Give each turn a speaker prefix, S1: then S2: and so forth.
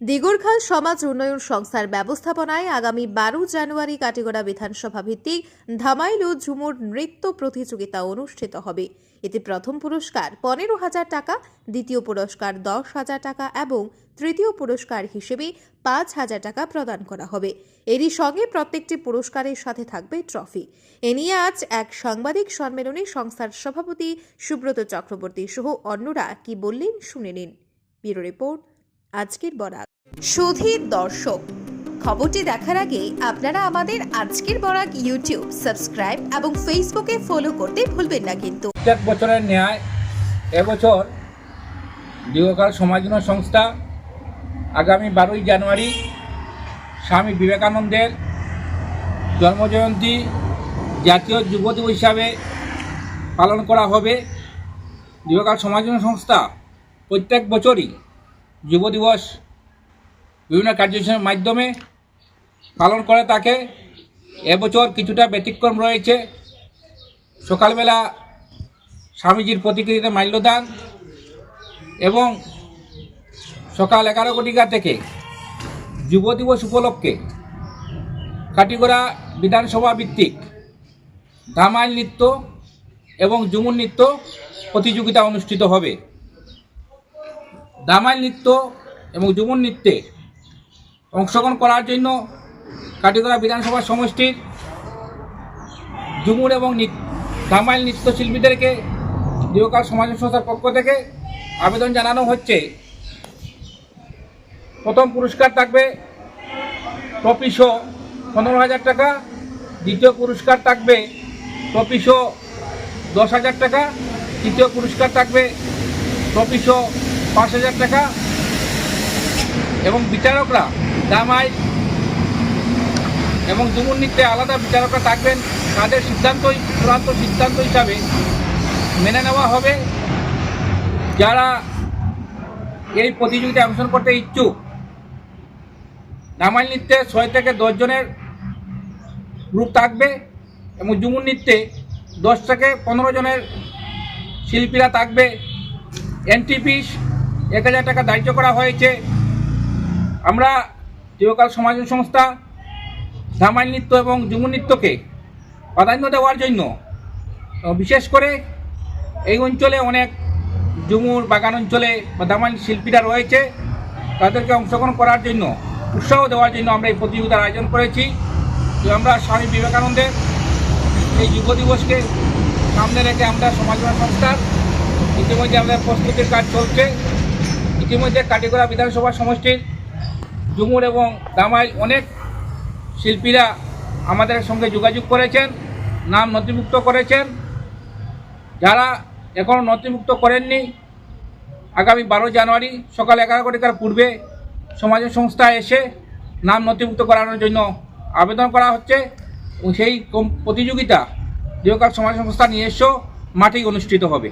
S1: দিগরখাল সমাজ উন্নয়ন সংস্থার ব্যবস্থাপনায় আগামী বারো জানুয়ারি কাটিগড়া বিধানসভা ভিত্তিক ধামাইল ঝুমুর নৃত্য প্রতিযোগিতা অনুষ্ঠিত হবে। এতে প্রথম পুরস্কার পনেরো হাজার টাকা, দ্বিতীয় পুরস্কার দশ হাজার টাকা এবং তৃতীয় পুরস্কার হিসেবে পাঁচ হাজার টাকা প্রদান করা হবে। এরই সঙ্গে প্রত্যেকটি পুরস্কারের সাথে থাকবে ট্রফি। এ নিয়ে আজ এক সাংবাদিক সম্মেলনে সংস্থার সভাপতি সুব্রত চক্রবর্তী সহ অন্যরা কি বললেন শুনে নিন। ব্যুরো রিপোর্ট, আজকের বরাক সুধীর দর্শক। খবরটি দেখার আগে আপনারা আমাদের আজকের বরাক ইউটিউব সাবস্ক্রাইব এবং ফেসবুকে ফলো করতে ভুলবেন না কিন্তু।
S2: প্রত্যেক বছরের ন্যায় এবছর দীর্ঘকাল সমাজন সংস্থা আগামী বারোই জানুয়ারি স্বামী বিবেকানন্দের জন্মজয়ন্তী জাতীয় যুব দিবস হিসাবে পালন করা হবে। দীর্ঘকাল সমাজন সংস্থা প্রত্যেক বছরই যুব দিবস বিভিন্ন কার্যক্রমের মাধ্যমে পালন করে থাকে এবছর কিছুটা ব্যতিক্রম রয়েছে। সকালবেলা স্বামীজির প্রতিকৃতিতে মাল্যদান এবং সকাল এগারো কোটিকা থেকে যুব দিবস উপলক্ষে কাটিগড়া বিধানসভা ভিত্তিক ধামাইল নৃত্য এবং ঝুমুর নৃত্য প্রতিযোগিতা অনুষ্ঠিত হবে। দামাইল নৃত্য এবং ঝুমুর নৃত্যে অংশগ্রহণ করার জন্য কাটিগড়া বিধানসভা সমষ্টির ঝুমুর এবং ধামাইল নৃত্যশিল্পীদেরকে দীর্ঘকাল সমাজ সংস্থার পক্ষ থেকে আবেদন জানানো হচ্ছে। প্রথম পুরস্কার থাকবে টপি ট্রফিশো পনেরো হাজার টাকা, দ্বিতীয় পুরস্কার থাকবে টপি ট্রফিশো দশ হাজার টাকা, তৃতীয় পুরস্কার থাকবে টপি ট্রফিশো পাঁচ হাজার টাকা এবং বিচারকরা দামাই এবং যুমুর নৃত্যে আলাদা বিচারকরা থাকবেন, তাদের সিদ্ধান্তই, চূড়ান্ত সিদ্ধান্ত হিসাবে মেনে নেওয়া হবে। যারা এই প্রতিযোগিতায় অংশগ্রহণ করতে ইচ্ছুক নামাইল নৃত্যে ছয় থেকে দশজনের গ্রুপ থাকবে এবং ঝুমুর নৃত্যে দশ থেকে পনেরো জনের শিল্পীরা থাকবে। এন্ট্রি ফিস এক হাজার টাকা ধার্য করা হয়েছে। আমরা চিরকাল সমাজ সংস্থা, ধামাইল নৃত্য এবং ঝুমুর নৃত্যকে প্রাধান্য দেওয়ার জন্য বিশেষ করে এই অঞ্চলে অনেক ঝুমুর বাগান অঞ্চলে বা দামাইল শিল্পীরা রয়েছে, তাদেরকে অংশগ্রহণ করার জন্য, উৎসাহ দেওয়ার জন্য আমরা এই প্রতিযোগিতার আয়োজন করেছি। তো আমরা স্বামী বিবেকানন্দের এই যুব দিবসকে সামনে রেখে আমরা সমাজসেবা সংস্থার ইতিমধ্যে আমাদের প্রস্তুতির কাজ চলছে। ইতিমধ্যে কাটিগড়া বিধানসভা সমষ্টির ঝুমুর এবং দামাইল অনেক শিল্পীরা আমাদের সঙ্গে যোগাযোগ করেছেন, নাম নথিভুক্ত করেছেন। যারা এখনও নথিভুক্ত করেননি, আগামী বারো জানুয়ারি সকাল এগারো কোটিকার পূর্বে সমাজ সংস্থা এসে নাম নথিভুক্ত করানোর জন্য আবেদন করা হচ্ছে সেই প্রতিযোগিতা দীর্ঘকাল সমাজ সংস্থা নিজস্ব মাঠেই অনুষ্ঠিত হবে।